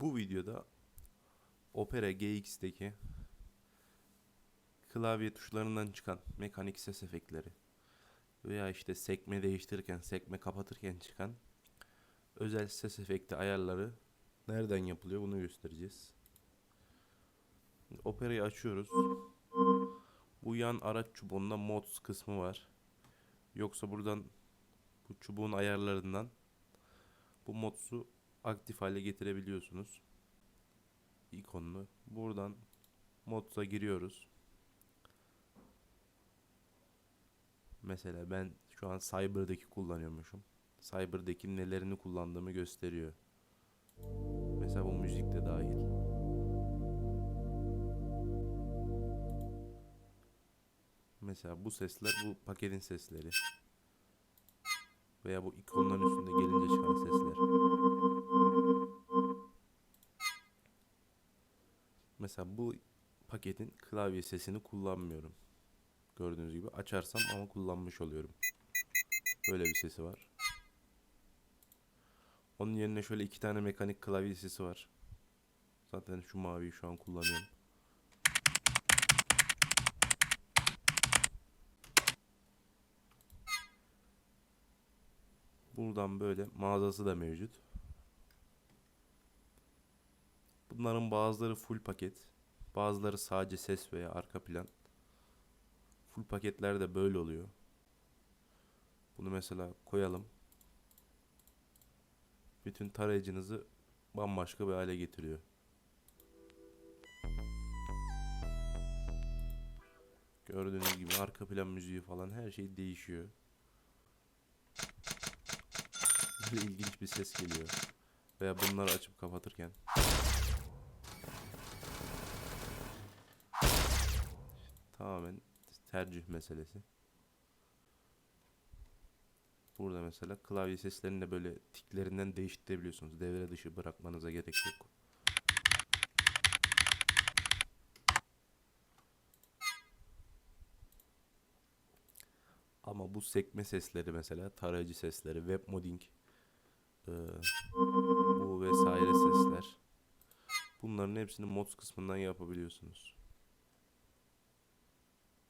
Bu videoda Opera GX'deki klavye tuşlarından çıkan mekanik ses efektleri veya işte sekme değiştirirken, sekme kapatırken çıkan özel ses efekti ayarları nereden yapılıyor bunu göstereceğiz. Opera'yı açıyoruz. Bu yan araç çubuğunda mods kısmı var. Yoksa buradan bu çubuğun ayarlarından bu mods'u aktif hale getirebiliyorsunuz. ikonunu. Buradan mods'a giriyoruz. Mesela ben şu an Cyber'daki kullanıyormuşum. Cyber'daki nelerini kullandığımı gösteriyor. Mesela bu müzik de dahil. Mesela bu sesler bu paketin sesleri. Veya bu ikonların üstünde gelince çıkan sesler. Mesela bu paketin klavye sesini kullanmıyorum. Gördüğünüz gibi açarsam ama kullanmış oluyorum. Böyle bir sesi var. Onun yerine şöyle iki tane mekanik klavye sesi var. Zaten şu maviyi şu an kullanıyorum. Buradan böyle mağazası da mevcut. Bunların bazıları full paket, bazıları sadece ses veya arka plan. Full paketler de böyle oluyor. Bunu mesela koyalım. Bütün tarayıcınızı bambaşka bir hale getiriyor. Gördüğünüz gibi arka plan müziği falan her şey değişiyor. Böyle ilginç bir ses geliyor. Veya bunları açıp kapatırken. Tamamen tercih meselesi. Burada mesela klavye seslerini böyle tiklerinden değiştirebiliyorsunuz. Devre dışı bırakmanıza gerek yok. Ama bu sekme sesleri mesela tarayıcı sesleri, web modding, eee, bu vesaire sesler. Bunların hepsini mods kısmından yapabiliyorsunuz.